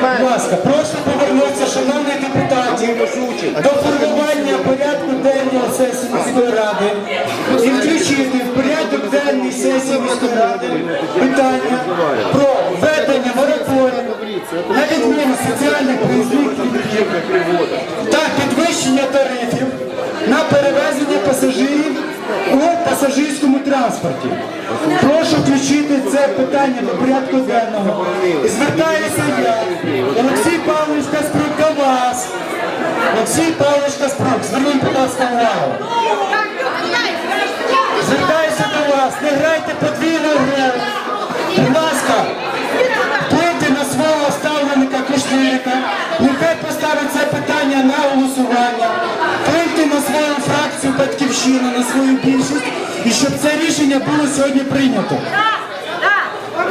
Будь ласка, прошу повернутися, шановні депутати, до формування порядку денного сесії міської ради і включити в порядок денний сесії міської ради питання про введення мораторію на відміну соціальних проїзних та підвищення тарифів на перевезення пасажирів у пасажирському транспорті. Включити це питання до порядку денного. І звертаюся я, Олексій Павлович Каспрук, до вас. Олексій Павлович Каспрук, зверніть, будь ласка, увагу. Звертаюся до вас, не грайте подвійну гру. Будь ласка, плити на свого ставленика Кушнирика, нехай поставить це питання на голосування, плити на свою фракцію Батьківщина, на свою більшість, і щоб це рішення було сьогодні прийнято. Так, так.